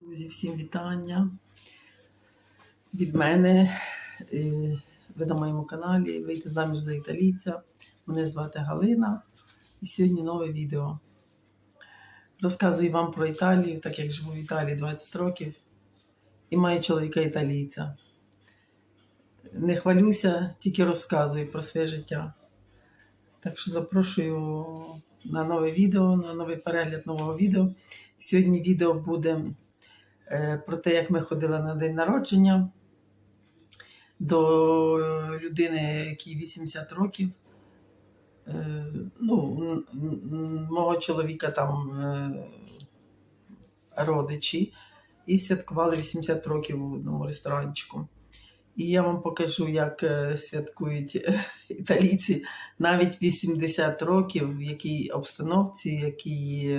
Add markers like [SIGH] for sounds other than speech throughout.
Друзі, всім вітання від мене. Ви на моєму каналі Вийти заміж за італійця. Мене звати Галина. І сьогодні нове відео. Розказую вам про Італію, так як живу в Італії 20 років і маю чоловіка італійця. Не хвалюся, тільки розказую про своє життя. Так що запрошую на нове відео, на новий перегляд нового відео. Сьогодні відео буде про те, як ми ходили на день народження до людини, якій 80 років. Е, Ну, мого чоловіка там е, родичі, і святкували 80 років в одному ресторанчику. І я вам покажу, як е, святкують е, італійці навіть 80 років, в якій обстановці, які,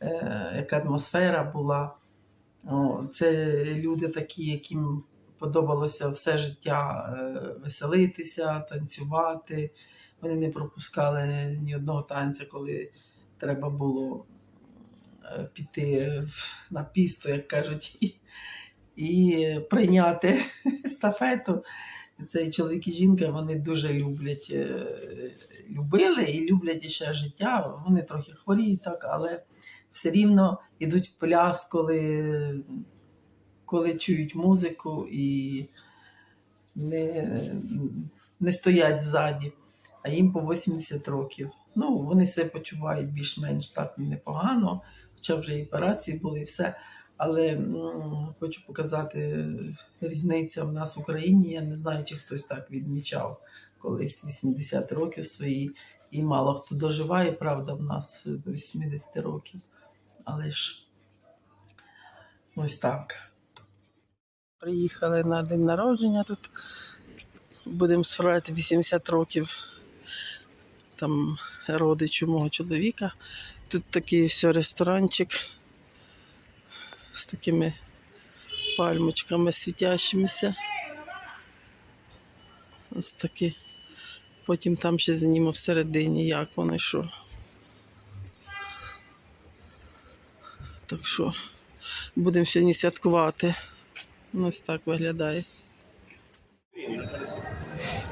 е, яка атмосфера була. Це люди такі, яким подобалося все життя е, веселитися, танцювати. Вони не пропускали ні одного танця, коли треба було е, піти на пісту, як кажуть, і, і прийняти [LAUGHS] естафету. Цей чоловік і жінка вони дуже люблять, е, любили і люблять ще життя. Вони трохи хворіють, так, але все рівно йдуть в пляс, коли, коли чують музику і не, не стоять ззаді, а їм по 80 років. Ну, вони себе почувають більш-менш так непогано, хоча вже і операції були і все. Але м, хочу показати різниця в нас в Україні. Я не знаю, чи хтось так відмічав колись 80 років свої. І мало хто доживає, правда, в нас до 80 років. Але ж ось так. Приїхали на день народження тут. Будемо справляти 80 років там родичу мого чоловіка. Тут такий все ресторанчик з такими пальмочками світящимися. Ось такі. Потім там ще зніму всередині, як воно що. Так що будемо сьогодні святкувати. Ось так виглядає.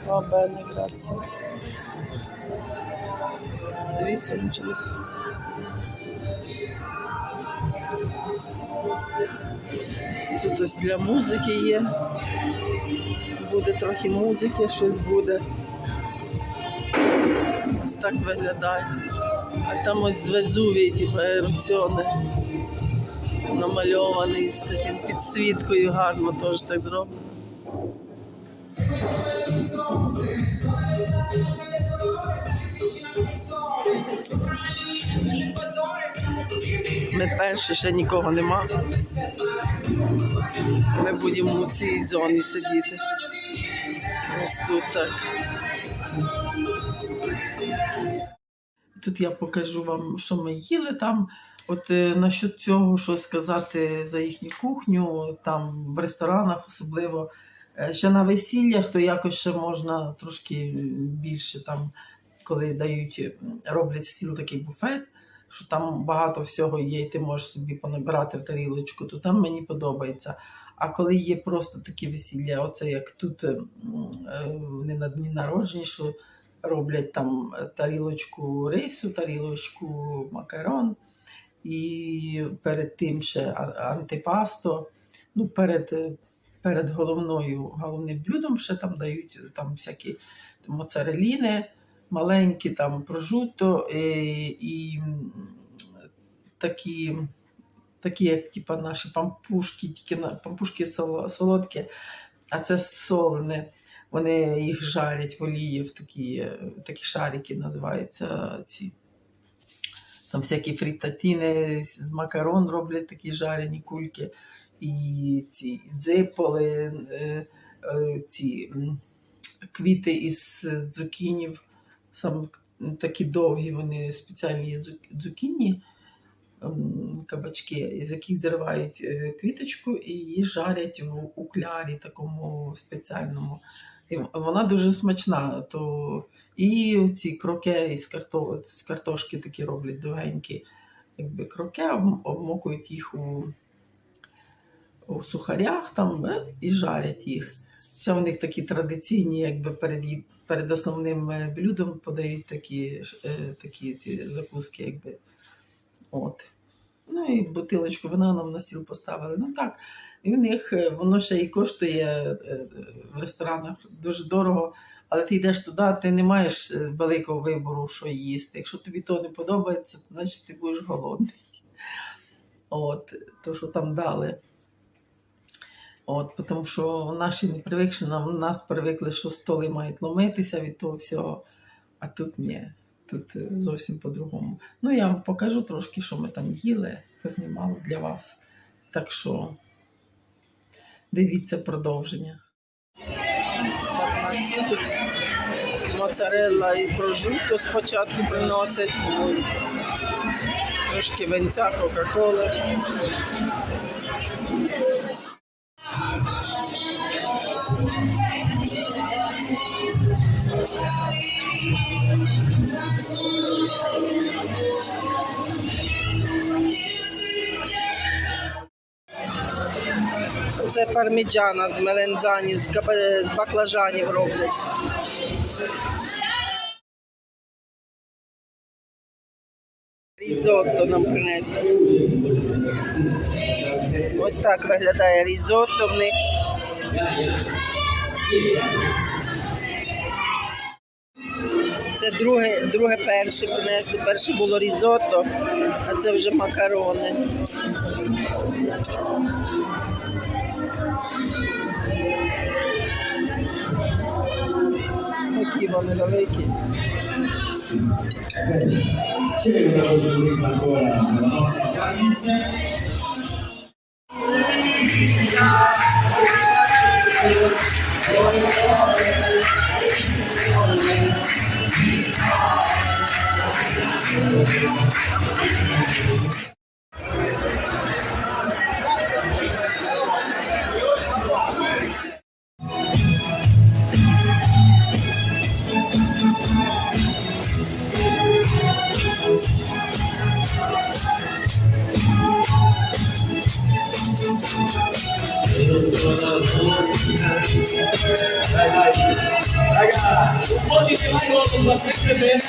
О, бене, граці. Вісімчилось. Тут ось для музики є. Буде трохи музики, щось буде. Ось так виглядає. А там ось з Везувії, типу, ерupціони намальований з таким підсвіткою гарно теж так зроблено. Ми перші, ще нікого нема. Ми будемо у цій зоні сидіти. Ось тут так. Тут я покажу вам, що ми їли там. От е, насчет цього, що сказати за їхню кухню, там в ресторанах особливо. Е, Ще на весіллях, то якось ще можна трошки більше там, коли дають, роблять стіл такий буфет, що там багато всього є, і ти можеш собі понабирати в тарілочку, то там мені подобається. А коли є просто такі весілля, оце як тут е, е, вони на дні народження, що роблять там е, тарілочку рису, тарілочку макарон, і перед тим ще антипасто. Ну, перед, е, перед головною, головним блюдом ще там дають там всякі моцареліни, маленькі там прожуто і, і такі, такі, як типа наші пампушки, тільки пампушки соло- солодкі, а це солене. Вони їх жарять в олії в такі, е, такі шарики називаються ці. Там всякі фрітатіни з макарон роблять такі жарені кульки, і ці дзиполи, е, е, ці квіти із дзукінів, сам такі довгі, вони спеціальні дзукіні, кабачки, з яких зривають е, квіточку і її жарять в уклярі такому спеціальному. І вона дуже смачна. То і ці кроке із карто... з картошки такі роблять довгенькі, якби кроке, обмокують їх у, у сухарях там е, і жарять їх. Це у них такі традиційні, якби перед, перед основним е, блюдом подають такі, такі ці закуски, якби. От. Ну і бутилочку вина нам на стіл поставили. Ну так. І в них е, воно ще і коштує е, в ресторанах дуже дорого, але ти йдеш туди, ти не маєш е, великого вибору, що їсти. Якщо тобі то не подобається, то значить ти будеш голодний. От, то, що там дали. От, тому що наші не привикші, нам нас привикли, що столи мають ломитися від того всього, а тут ні. Тут е, зовсім по-другому. Ну, я вам покажу трошки, що ми там їли, познімала для вас. Так що дивіться продовження. Так, у нас є тут моцарелла і прожутто спочатку приносять. Трошки венця, Кока-Коли. Це парміджана з мелензанів, з, з баклажанів роблять. Різотто нам принесли. Ось так виглядає різотто в них. Це друге, друге перше принесли. Перше було різотто, а це вже макарони. Такі вони великі. Vedo da oggi ancora nella nostra Yolunda seçmeyen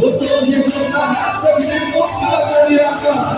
어떤 일도 다 하던 일도 하던 일 아까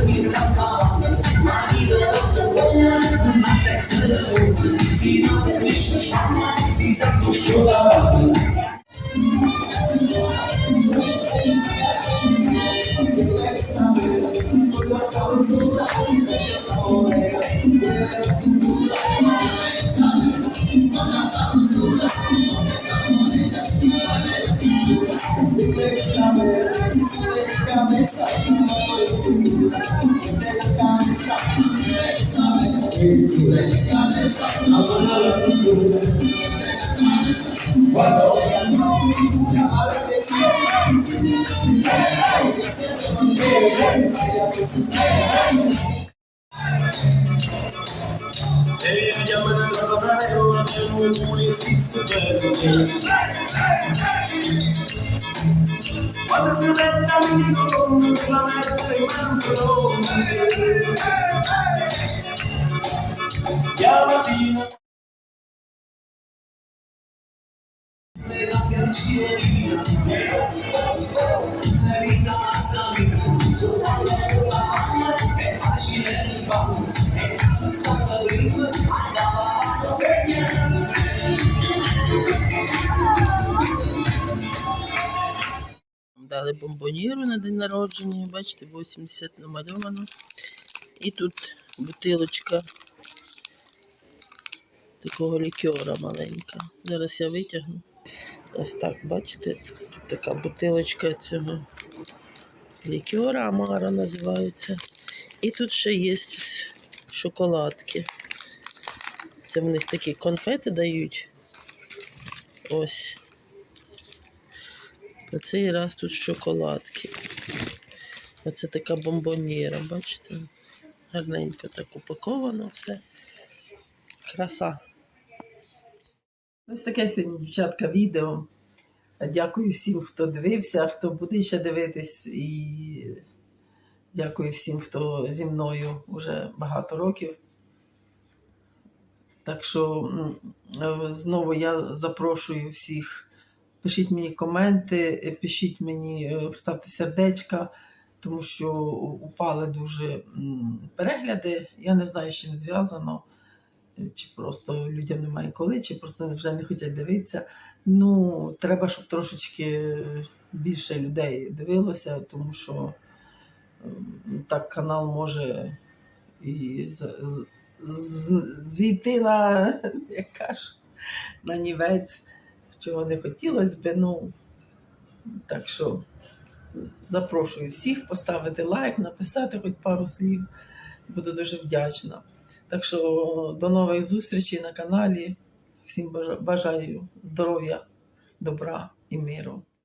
Hey! due pulizie belle quando si retta l'unico con la mezza in pantalone e alla mattina nella piancina di vita la vita la salita Дали бомбоніру на день народження, бачите, 80 намальовано. І тут бутилочка такого лікера маленька. Зараз я витягну. Ось так, бачите, тут така бутилочка цього лікера, Амара називається. І тут ще є шоколадки. Це в них такі конфети дають. Ось. На цей раз тут шоколадки. Оце така бомбоніра, бачите? Гарненько так упаковано все. Краса. Ось таке сьогодні, дівчатка, відео. Дякую всім, хто дивився, хто буде ще дивитись. І дякую всім, хто зі мною вже багато років. Так що знову я запрошую всіх. Пишіть мені коменти, е, пишіть мені, е, ставте сердечка, тому що упали дуже перегляди. Я не знаю, з чим зв'язано. Е, Чи просто людям немає коли, чи просто вже не хочуть дивитися. Ну, треба, щоб трошечки більше людей дивилося, тому що так канал може і зійти на, [LAUGHS] як кажуть, на нівець, чого не хотілося би. Ну, так що запрошую всіх поставити лайк, написати хоч пару слів. Буду дуже вдячна. Так що до нових зустрічей на каналі. Всім бажаю здоров'я, добра і миру.